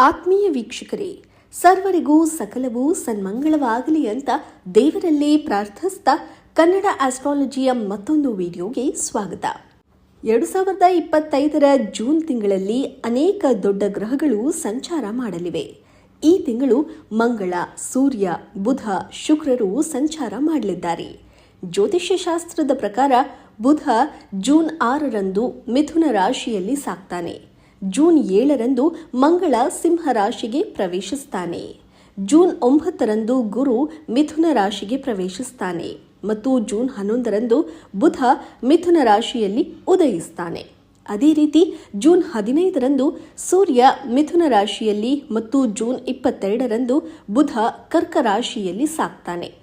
ಆತ್ಮೀಯ ವೀಕ್ಷಕರೇ, ಸರ್ವರಿಗೂ ಸಕಲವೂ ಸನ್ಮಂಗಳವಾಗಲಿ ಅಂತ ದೇವರಲ್ಲಿ ಪ್ರಾರ್ಥಿಸ್ತಾ ಕನ್ನಡ ಆಸ್ಟ್ರಾಲಜಿಯ ಮತ್ತೊಂದು ವಿಡಿಯೋಗೆ ಸ್ವಾಗತ. ಎರಡು ಸಾವಿರದ ಇಪ್ಪತ್ತೈದರ ಜೂನ್ ತಿಂಗಳಲ್ಲಿ ಅನೇಕ ದೊಡ್ಡ ಗ್ರಹಗಳು ಸಂಚಾರ ಮಾಡಲಿವೆ. ಈ ತಿಂಗಳು ಮಂಗಳ, ಸೂರ್ಯ, ಬುಧ, ಶುಕ್ರರು ಸಂಚಾರ ಮಾಡಲಿದ್ದಾರೆ. ಜ್ಯೋತಿಷ್ಯ ಶಾಸ್ತ್ರದ ಪ್ರಕಾರ ಬುಧ ಜೂನ್ ಆರರಂದು ಮಿಥುನ ರಾಶಿಯಲ್ಲಿ ಸಾಕ್ತಾನೆ. ಜೂನ್ ಏಳರಂದು ಮಂಗಳ ಸಿಂಹ ರಾಶಿಗೆ ಪ್ರವೇಶಿಸ್ತಾನೆ. ಜೂನ್ ಒಂಬತ್ತರಂದು ಗುರು ಮಿಥುನ ರಾಶಿಗೆ ಪ್ರವೇಶಿಸ್ತಾನೆ ಮತ್ತು ಜೂನ್ ಹನ್ನೊಂದರಂದು ಬುಧ ಮಿಥುನ ರಾಶಿಯಲ್ಲಿ ಉದಯಿಸ್ತಾನೆ. ಅದೇ ರೀತಿ ಜೂನ್ ಹದಿನೈದರಂದು ಸೂರ್ಯ ಮಿಥುನ ರಾಶಿಯಲ್ಲಿ ಮತ್ತು ಜೂನ್ ಇಪ್ಪತ್ತೆರಡರಂದು ಬುಧ ಕರ್ಕ ರಾಶಿಯಲ್ಲಿ ಸಾಕ್ತಾನೆ.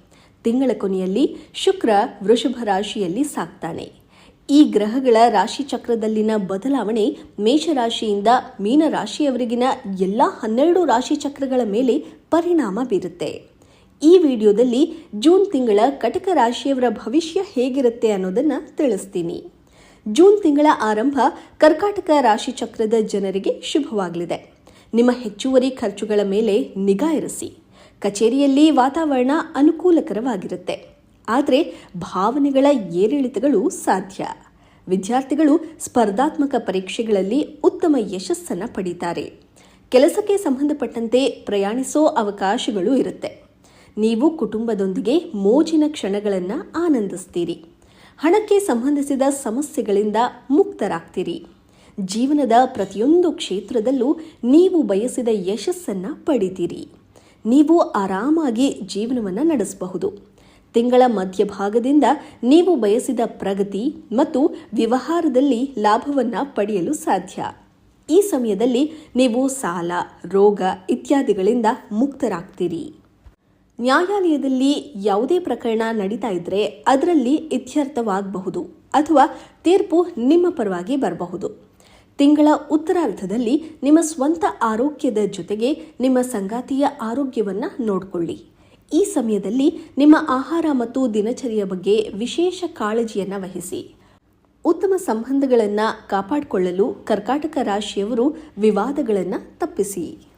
ತಿಂಗಳ ಕೊನೆಯಲ್ಲಿ ಶುಕ್ರ ವೃಷಭ ರಾಶಿಯಲ್ಲಿ ಸಾಕ್ತಾನೆ. ಈ ಗ್ರಹಗಳ ರಾಶಿ ಚಕ್ರದಲ್ಲಿನ ಬದಲಾವಣೆ ಮೇಷರಾಶಿಯಿಂದ ಮೀನ ರಾಶಿಯವರೆಗಿನ ಎಲ್ಲ ಹನ್ನೆರಡು ರಾಶಿ ಚಕ್ರಗಳ ಮೇಲೆ ಪರಿಣಾಮ ಬೀರುತ್ತೆ. ಈ ವಿಡಿಯೋದಲ್ಲಿ ಜೂನ್ ತಿಂಗಳ ಕಟಕ ರಾಶಿಯವರ ಭವಿಷ್ಯ ಹೇಗಿರುತ್ತೆ ಅನ್ನೋದನ್ನ ತಿಳಿಸ್ತೀನಿ. ಜೂನ್ ತಿಂಗಳ ಆರಂಭ ಕರ್ಕಾಟಕ ರಾಶಿ ಚಕ್ರದ ಜನರಿಗೆ ಶುಭವಾಗಲಿದೆ. ನಿಮ್ಮ ಹೆಚ್ಚುವರಿ ಖರ್ಚುಗಳ ಮೇಲೆ ನಿಗಾ ಇರಿಸಿ. ಕಚೇರಿಯಲ್ಲಿ ವಾತಾವರಣ ಅನುಕೂಲಕರವಾಗಿರುತ್ತೆ. ಆದರೆ ಭಾವನೆಗಳ ಏರಿಳಿತಗಳು ಸಾಧ್ಯ. ವಿದ್ಯಾರ್ಥಿಗಳು ಸ್ಪರ್ಧಾತ್ಮಕ ಪರೀಕ್ಷೆಗಳಲ್ಲಿ ಉತ್ತಮ ಯಶಸ್ಸನ್ನು ಪಡೀತಾರೆ. ಕೆಲಸಕ್ಕೆ ಸಂಬಂಧಪಟ್ಟಂತೆ ಪ್ರಯಾಣಿಸೋ ಅವಕಾಶಗಳು ಇರುತ್ತೆ. ನೀವು ಕುಟುಂಬದೊಂದಿಗೆ ಮೋಜಿನ ಕ್ಷಣಗಳನ್ನು ಆನಂದಿಸ್ತೀರಿ. ಹಣಕ್ಕೆ ಸಂಬಂಧಿಸಿದ ಸಮಸ್ಯೆಗಳಿಂದ ಮುಕ್ತರಾಗ್ತೀರಿ. ಜೀವನದ ಪ್ರತಿಯೊಂದು ಕ್ಷೇತ್ರದಲ್ಲೂ ನೀವು ಬಯಸಿದ ಯಶಸ್ಸನ್ನು ಪಡಿತೀರಿ. ನೀವು ಆರಾಮಾಗಿ ಜೀವನವನ್ನು ನಡೆಸಬಹುದು. ತಿಂಗಳ ಮಧ್ಯಭಾಗದಿಂದ ನೀವು ಬಯಸಿದ ಪ್ರಗತಿ ಮತ್ತು ವ್ಯವಹಾರದಲ್ಲಿ ಲಾಭವನ್ನು ಪಡೆಯಲು ಸಾಧ್ಯ. ಈ ಸಮಯದಲ್ಲಿ ನೀವು ಸಾಲ, ರೋಗ ಇತ್ಯಾದಿಗಳಿಂದ ಮುಕ್ತರಾಗ್ತೀರಿ. ನ್ಯಾಯಾಲಯದಲ್ಲಿ ಯಾವುದೇ ಪ್ರಕರಣ ನಡೀತಾ ಇದ್ರೆ ಅದರಲ್ಲಿ ಇತ್ಯರ್ಥವಾಗಬಹುದು ಅಥವಾ ತೀರ್ಪು ನಿಮ್ಮ ಪರವಾಗಿ ಬರಬಹುದು. ತಿಂಗಳ ಉತ್ತರಾರ್ಧದಲ್ಲಿ ನಿಮ್ಮ ಸ್ವಂತ ಆರೋಗ್ಯದ ಜೊತೆಗೆ ನಿಮ್ಮ ಸಂಗಾತಿಯ ಆರೋಗ್ಯವನ್ನು ನೋಡಿಕೊಳ್ಳಿ. ಈ ಸಮಯದಲ್ಲಿ ನಿಮ್ಮ ಆಹಾರ ಮತ್ತು ದಿನಚರಿಯ ಬಗ್ಗೆ ವಿಶೇಷ ಕಾಳಜಿಯನ್ನು ವಹಿಸಿ. ಉತ್ತಮ ಸಂಬಂಧಗಳನ್ನು ಕಾಪಾಡಿಕೊಳ್ಳಲು ಕರ್ಕಾಟಕ ರಾಶಿಯವರು ವಿವಾದಗಳನ್ನು ತಪ್ಪಿಸಿ.